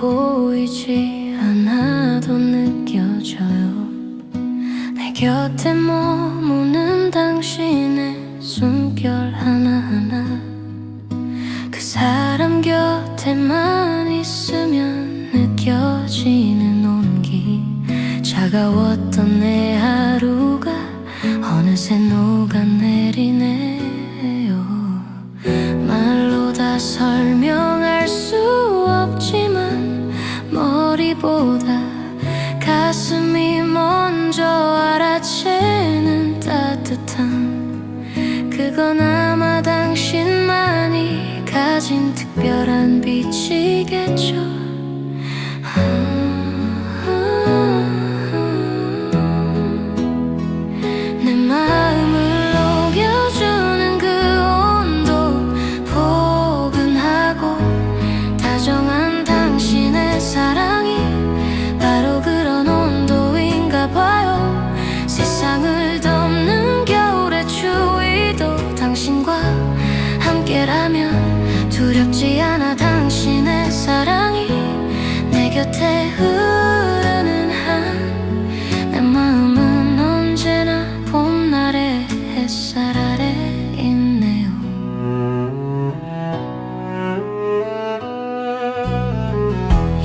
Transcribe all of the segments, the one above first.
보이지 않아도 느껴져요. 내 곁에 머무는 당신의 숨결 하나하나. 그 사람 곁에만 있으면 느껴지는 온기. 차가웠던 내 하루가 어느새 녹아내리네요. 말로 다 설명 가진 특별한 빛이겠죠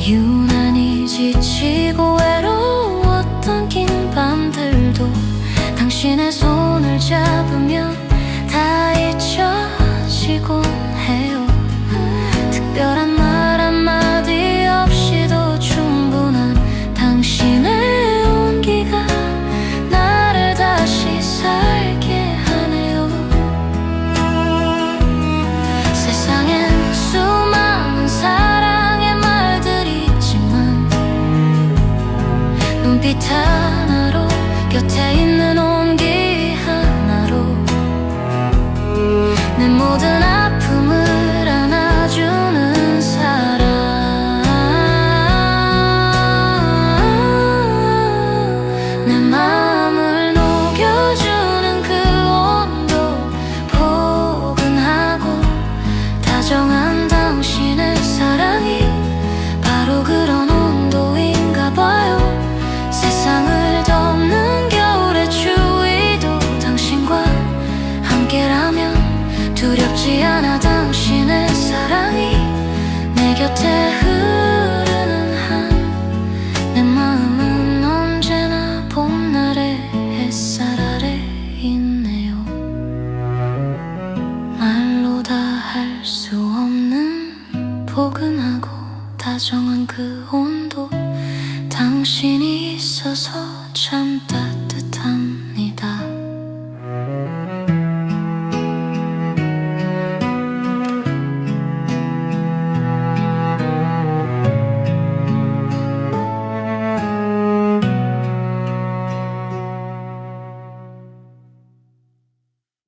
유난히 지치고 외로웠던 긴 밤들도 당신의 손을 잡으면 빛 하나로 곁에 있는 내 곁에 흐르는 한 내 마음은 언제나 봄날의 햇살 아래 있네요. 말로 다 할 수 없는 포근하고 다정한 그 온도 당신이 있어서 참 따뜻해요